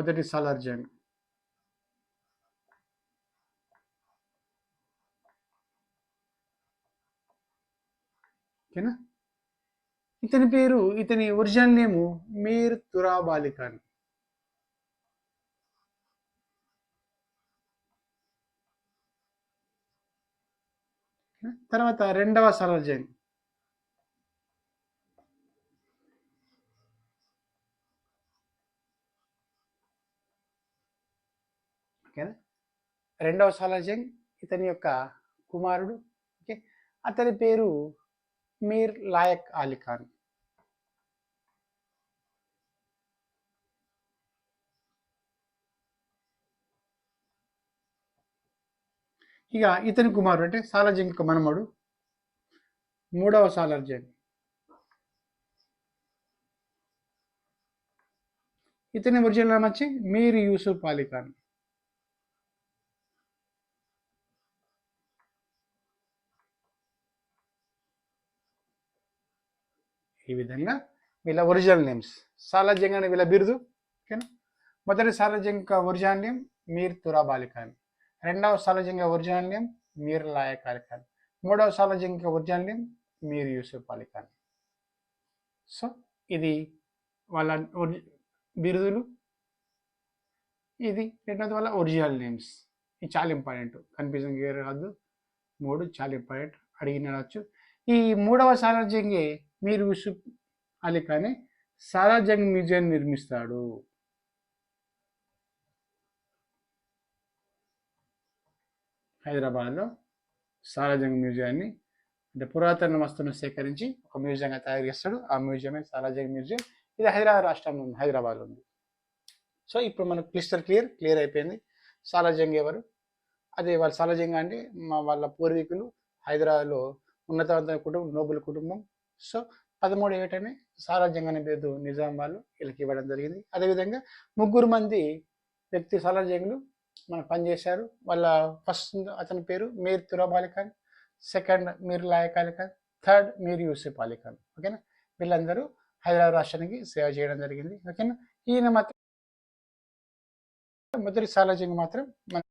మొదటి సాలార్జంగ్ ఓకేనా? ఇతని పేరు ఇతని ఒరిజినల్ నేము మీర్ తురాబాలి ఖాన్ తర్వాత రెండవ సాలార్ ఓకేనా? రెండవ సాలజంగ్ ఇతని యొక్క కుమారుడు ఓకే? అతని పేరు మీర్ లాయక్ అలీ ఖాన్. ఇక ఇతని కుమారుడు అంటే సాలార్జంగ్ యొక్క మనమడు. మూడవ సాలర్జంగ్ ఇతని ఒరిజినల్ నామ వచ్చి మీర్ యూసుఫ్ అలీఖాన్ ఖాన్ ఈ విధంగా వీళ్ళ ఒరిజినల్ నేమ్స్. సాలార్జంగ్ వీళ్ళ బిరుదు ఓకేనా? మొదటి సాలార్జంగ్ ఒరిజినల్ నేమ్ మీర్ తురా అలీ రెండవ సాలార్జంగ్ ఒరిజినల్ నేమ్ మీర్ లాయక్ అలీ మూడవ Salarjung original name Mir Yusuf Ali so ఇది వాళ్ళ ఒరి- బిరుదులు. ఇది రెండవది వాళ్ళ ఒరిజినల్ నేమ్స్. ఇది చాలా ఇంపార్టెంట్. కన్ఫ్యూజన్ కాదు. మూడు చాలా ఇంపార్టెంట్. అడిగినవచ్చు ఈ మూడవ సాలార్జంగే మీరు యూసుఫ్ అలీ ఖానే సాలార్జంగ్ మ్యూజియం నిర్మిస్తాడు. హైదరాబాద్లో సాలార్జంగ్ మ్యూజియాన్ని అంటే పురాతన వస్తువును సేకరించి ఒక మ్యూజియంగా తయారు చేస్తాడు. ఆ మ్యూజియమే సాలార్జంగ్ మ్యూజియం. ఇది హైదరాబాద్ రాష్ట్రంలో ఉంది. హైదరాబాద్లో ఉంది. సో ఇప్పుడు మనకు క్లిస్టర్ క్లియర్ క్లియర్ అయిపోయింది. సాలార్జంగ్ ఎవరు? అదే వాళ్ళ సాలార్జంగ్ అంటే మా వాళ్ళ పూర్వీకులు హైదరాబాద్లో ఉన్నతవంతమైన కుటుంబం నోబుల్ కుటుంబం. సో పదమూడు ఏటనే సాలార్జంగ్ అనే పేరు నిజాం వాళ్ళు వీళ్ళకి ఇవ్వడం జరిగింది. అదేవిధంగా ముగ్గురు మంది వ్యక్తి సారాజ్యంగులు మన పనిచేశారు. వాళ్ళ ఫస్ట్ అతని పేరు మీర్ తురాబ్ అలీ ఖాన్ సెకండ్ మీర్ లాయక్ అలీ ఖాన్ థర్డ్ మీర్ యూసెఫ్ అలీ ఖాన్. ఓకేనా? వీళ్ళందరూ హైదరాబాద్ రాష్ట్రానికి సేవ చేయడం జరిగింది. ఓకేనా? ఈయన మాత్రం మొదటి సాలార్జంగ్ మాత్రం మన